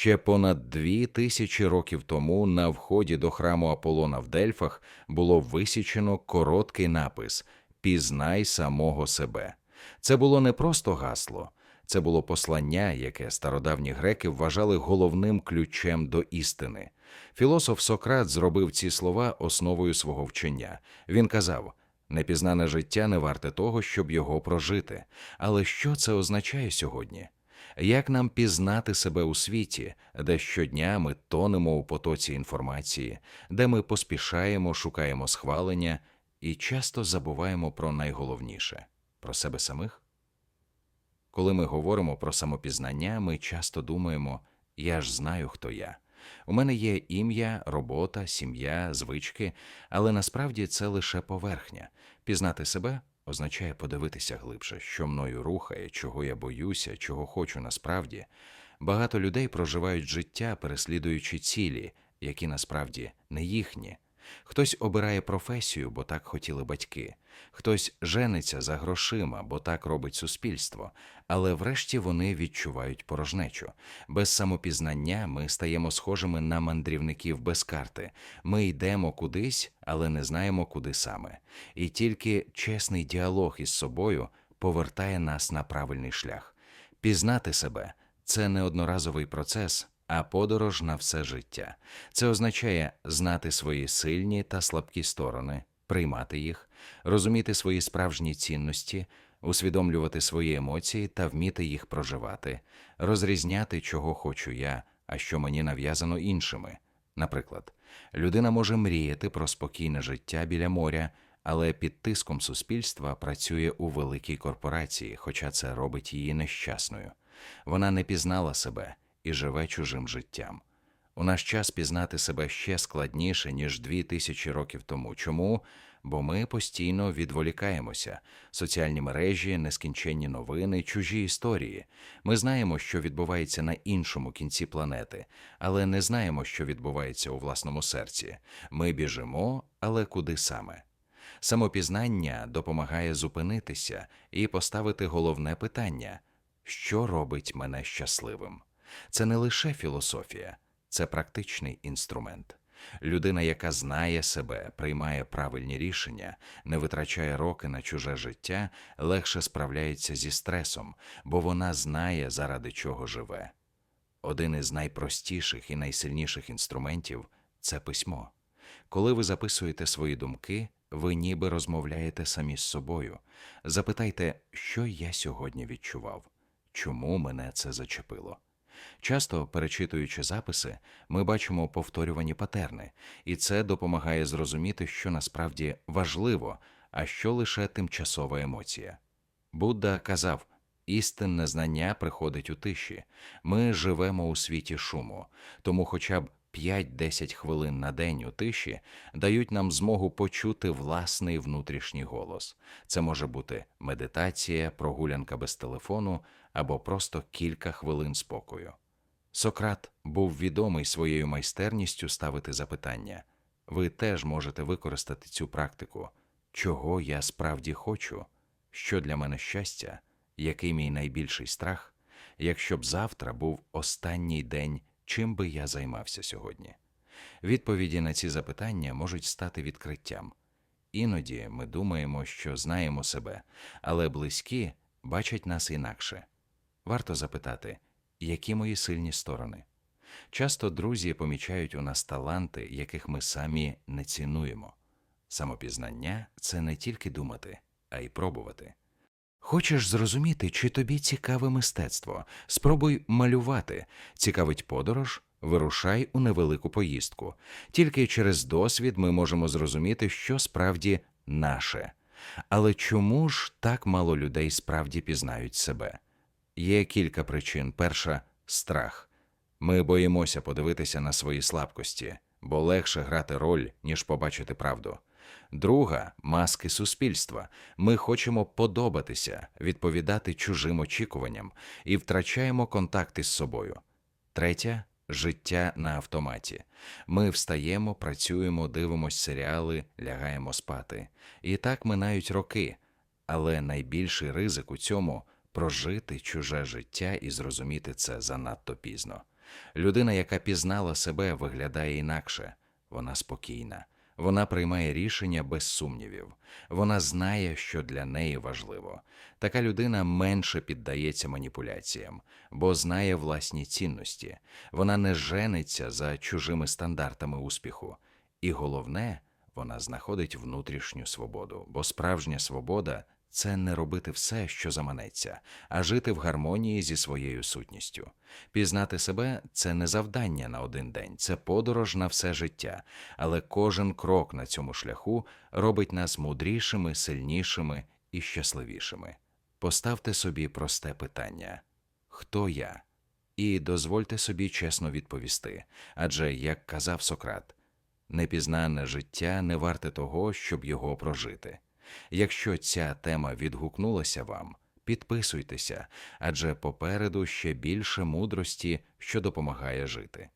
Ще понад дві тисячі років тому на вході до храму Аполлона в Дельфах було висічено короткий напис Пізнай самого себе. Це було не просто гасло, це було послання, яке стародавні греки вважали головним ключем до істини. Філософ Сократ зробив ці слова основою свого вчення. Він казав: непізнане життя не варте того, щоб його прожити. Але що це означає сьогодні? Як нам пізнати себе у світі, де щодня ми тонемо у потоці інформації, де ми поспішаємо, шукаємо схвалення і часто забуваємо про найголовніше про себе самих? Коли ми говоримо про самопізнання, ми часто думаємо я ж знаю, хто я. У мене є ім'я, робота, сім'я, звички, але насправді це лише поверхня. Пізнати себе означає подивитися глибше, що мною рухає, чого я боюся, чого хочу насправді. Багато людей проживають життя, переслідуючи цілі, які насправді не їхні. Хтось обирає професію, бо так хотіли батьки, хтось жениться за грошима, бо так робить суспільство, але врешті вони відчувають порожнечу. Без самопізнання ми стаємо схожими на мандрівників без карти. Ми йдемо кудись, але не знаємо, куди саме. І тільки чесний діалог із собою повертає нас на правильний шлях. Пізнати себе це не одноразовий процес, а подорож на все життя. Це означає знати свої сильні та слабкі сторони, приймати їх, розуміти свої справжні цінності, усвідомлювати свої емоції та вміти їх проживати, розрізняти, чого хочу я, а що мені нав'язано іншими. Наприклад, людина може мріяти про спокійне життя біля моря, але під тиском суспільства працює у великій корпорації, хоча це робить її нещасною. Вона не пізнала себе і живе чужим життям. У наш час пізнати себе ще складніше, ніж дві тисячі років тому. Чому? Бо ми постійно відволікаємося, соціальні мережі, нескінченні новини, чужі історії. Ми знаємо, що відбувається на іншому кінці планети, але не знаємо, що відбувається у власному серці. Ми біжимо, але куди саме? Самопізнання допомагає зупинитися і поставити головне питання: що робить мене щасливим? Це не лише філософія, це практичний інструмент. Людина, яка знає себе, приймає правильні рішення, не витрачає роки на чуже життя, легше справляється зі стресом, бо вона знає, заради чого живе. Один із найпростіших і найсильніших інструментів це письмо. Коли ви записуєте свої думки, ви ніби розмовляєте самі з собою. Запитайте, що я сьогодні відчував, чому мене це зачепило. Часто, перечитуючи записи, ми бачимо повторювані патерни, і це допомагає зрозуміти, що насправді важливо, а що лише тимчасова емоція. Будда казав істинне знання приходить у тиші. Ми живемо у світі шуму, тому хоча б 5-10 хвилин на день у тиші дають нам змогу почути власний внутрішній голос. Це може бути медитація, прогулянка без телефону або просто кілька хвилин спокою. Сократ був відомий своєю майстерністю ставити запитання. Ви теж можете використати цю практику, чого я справді хочу, що для мене щастя, який мій найбільший страх, якщо б завтра був останній день, чим би я займався сьогодні. Відповіді на ці запитання можуть стати відкриттям. Іноді ми думаємо, що знаємо себе, але близькі бачать нас інакше. Варто запитати, які мої сильні сторони. Часто друзі помічають у нас таланти, яких ми самі не цінуємо. Самопізнання це не тільки думати, а й пробувати. Хочеш зрозуміти, чи тобі цікаве мистецтво? Спробуй малювати. Цікавить подорож, вирушай у невелику поїздку. Тільки через досвід ми можемо зрозуміти, що справді наше. Але чому ж так мало людей справді пізнають себе? Є кілька причин. Перша страх. Ми боїмося подивитися на свої слабкості, бо легше грати роль, ніж побачити правду. Друга маски суспільства. Ми хочемо подобатися, відповідати чужим очікуванням і втрачаємо контакти з собою. Третя життя на автоматі. Ми встаємо, працюємо, дивимося серіали, лягаємо спати. І так минають роки. Але найбільший ризик у цьому прожити чуже життя і зрозуміти це занадто пізно. Людина, яка пізнала себе, виглядає інакше. Вона спокійна. Вона приймає рішення без сумнівів. Вона знає, що для неї важливо. Така людина менше піддається маніпуляціям, бо знає власні цінності. Вона не жениться за чужими стандартами успіху. І головне, вона знаходить внутрішню свободу, бо справжня свобода це не робити все, що заманеться, а жити в гармонії зі своєю сутністю. Пізнати себе це не завдання на один день, це подорож на все життя, але кожен крок на цьому шляху робить нас мудрішими, сильнішими і щасливішими. Поставте собі просте питання: хто я? І дозвольте собі чесно відповісти. Адже, як казав Сократ, непізнане життя не варте того, щоб його прожити. Якщо ця тема відгукнулася вам, підписуйтеся, адже попереду ще більше мудрості, що допомагає жити.